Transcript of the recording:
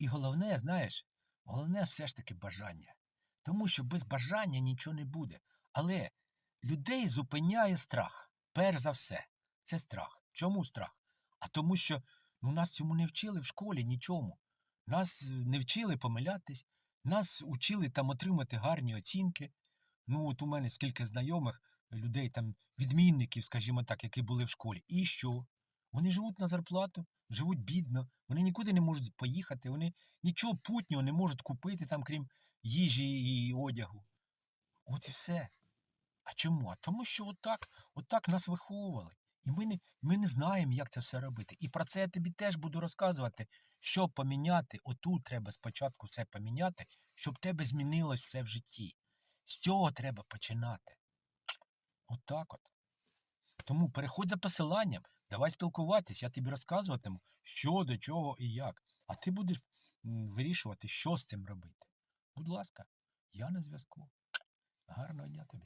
І головне, знаєш, головне все ж таки бажання. Тому що без бажання нічого не буде. Але людей зупиняє страх. Перш за все, це страх. Чому страх? А тому що ну, нас цьому не вчили в школі нічому. Нас не вчили помилятись, нас учили там отримати гарні оцінки. Ну, от у мене скільки знайомих людей, там, відмінників, скажімо так, які були в школі. І що? Вони живуть на зарплату, живуть бідно, вони нікуди не можуть поїхати, вони нічого путнього не можуть купити, там, крім їжі і одягу. От і все. А чому? А тому що отак, отак нас виховували. І ми не, ми не знаємо, як це все робити. І про це я тобі теж буду розказувати, що поміняти. Отут треба спочатку все поміняти, щоб тебе змінилось все в житті. З цього треба починати. Отак от. Тому переходь за посиланням, давай спілкуватись, я тобі розказуватиму, що до чого і як. А ти будеш вирішувати, що з цим робити. Будь ласка, я на зв'язку. Гарного дня тобі.